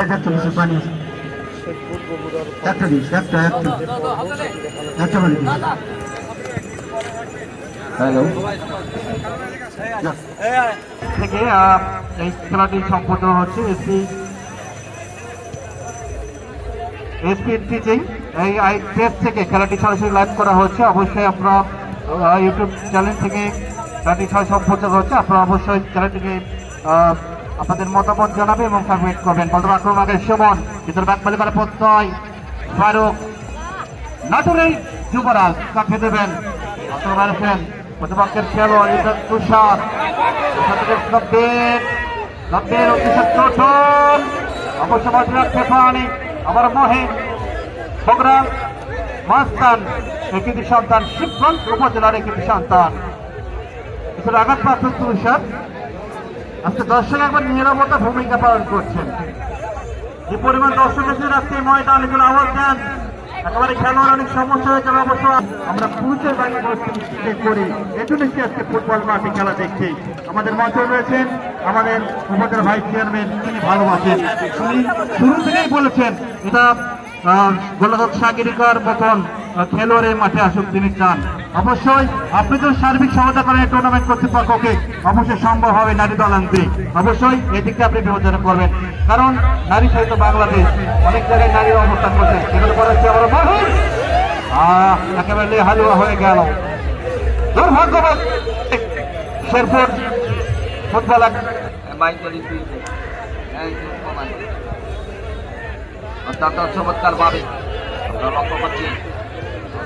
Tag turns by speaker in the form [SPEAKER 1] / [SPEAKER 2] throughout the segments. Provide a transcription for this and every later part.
[SPEAKER 1] এক একটা কিছু পানি আছে।
[SPEAKER 2] শেখপুর
[SPEAKER 1] একটা দিস একটা একটা একটা পানি দিস
[SPEAKER 3] হ্যালো। থেকে এই খেলাটি সম্পন্ন হচ্ছে এসপি এসপি টিচিং এই আই টেস্ট থেকে খেলাটি সরাসরি লাইভ করা হচ্ছে। অবশ্যই আপনারা ইউটিউব চ্যানেল থেকে খেলাটি সরাসরি সম্প্রচার হচ্ছে। আপনারা অবশ্যই আহ, আপনাদের মতামত জানাবেন এবং সাবমিট করবেন। বলতে আক্রমণ সুমন ভিতর বলে করে প্রত্যয়। ফারুক নাটুরেই যুবরাজ কাকে দেবেন। ফেন প্রতিপক্ষের খেলোয়াড় তুষার। নব্বের নব্বের চোটন অবশ্য বসে রাখতে আবার মহে বগরা মাস্তান একটি সন্তান শিবগঞ্জ উপজেলার একটি সন্তান। আঘাতপ্রাপ্ত তুষার আজকে দর্শক একবার নিরাপত্তা ভূমিকা পালন করছেন। যে পরিমাণ দর্শক এসে আজকে ময়দান এগুলো আওয়াজ দেন। একেবারে খেলোয়াড় অনেক সমস্যা হয়ে যাবে অবশ্য। আমরা পুরুষের বাইরে করি। এজন্য কি আজকে ফুটবল মাঠে খেলা দেখছি? আমাদের মঞ্চে রয়েছেন আমাদের উপজেলা ভাইস চেয়ারম্যান, তিনি ভালোবাসেন। উনি শুরু থেকেই বলেছেন, এটা গোলদাত সাগরিকার মতন খেলোয়াড়ের মাঠে আসুক তিনি চান অবশ্যই আপনি তো সার্বিক সহায়তা করেন টুর্নামেন্ট কর্তৃপক্ষকে অবশ্যই সম্ভব হবে নারী দল আনতে। অবশ্যই এদিকে আপনি বিবেচনা করবেন। কারণ নারী সহিত বাংলাদেশ অনেক জায়গায় নারীর অবস্থান করছে। সেখানে পরে হচ্ছে আমার একেবারে হালুয়া হয়ে গেল। দুর্ভাগ্যবাদ শেরপুর ফুটবল
[SPEAKER 4] ভাবে আমরা লক্ষ্য করছি।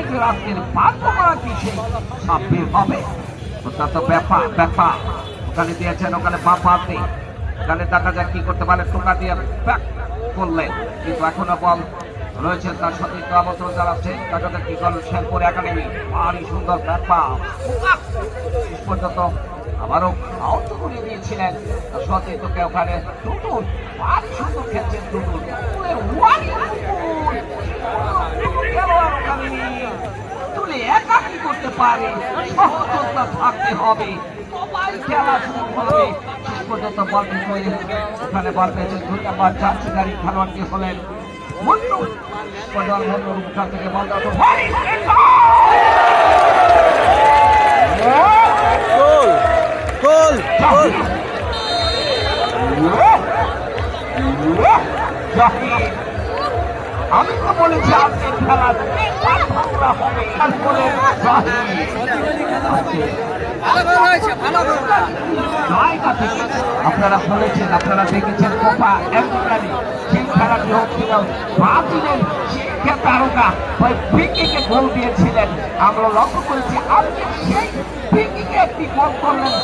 [SPEAKER 4] এই ফুটবল টুর্নামেন্টের আজকের পাঠ্যক্রমটি সেই ছাব্বিশ হবে অত্যন্ত ব্যাপার ব্যাপার ওখানে দিয়েছেন, ওখানে বাপাতে। ওখানে দেখা যাক কি করতে পারে, টোকা দিয়ে ব্যাক করলেন। কিন্তু এখনও বল রয়েছে তার একটু আমন্ত্রণ জানাচ্ছে দেখা যাক কি করল শেরপুর একাডেমি। ভারী সুন্দর ব্যাপার শেষ পর্যন্ত আবারও আউট করে দিয়েছিলেন তার সাথে। তোকে ওখানে টুটুল ভারী সুন্দর খেলছেন টুটুল পারে। সহযোগিতা থাকতে হবে। সবাই খেলা শুরু হবে। শেষ পর্যন্ত বল ওখানে বল পেয়েছে দুই নাম্বার গাড়ি খেলোয়াড়টি হলেন মন্টুর মুখান থেকে বল দাও
[SPEAKER 2] গোল গোল
[SPEAKER 4] জাহিদ আমি তো বলেছি আজকের খেলা আপনারা শুনেছেন, আপনারা দেখেছেন, কোপা আমেরিকানে সেই খেলাটি হচ্ছিল ব্রাজিলের সেই তারকা, ওই ফিকিকে গোল দিয়েছিলেন। আমরা লক্ষ্য করেছি, আজকে সেই ফিকিকে একটি গোল করলেন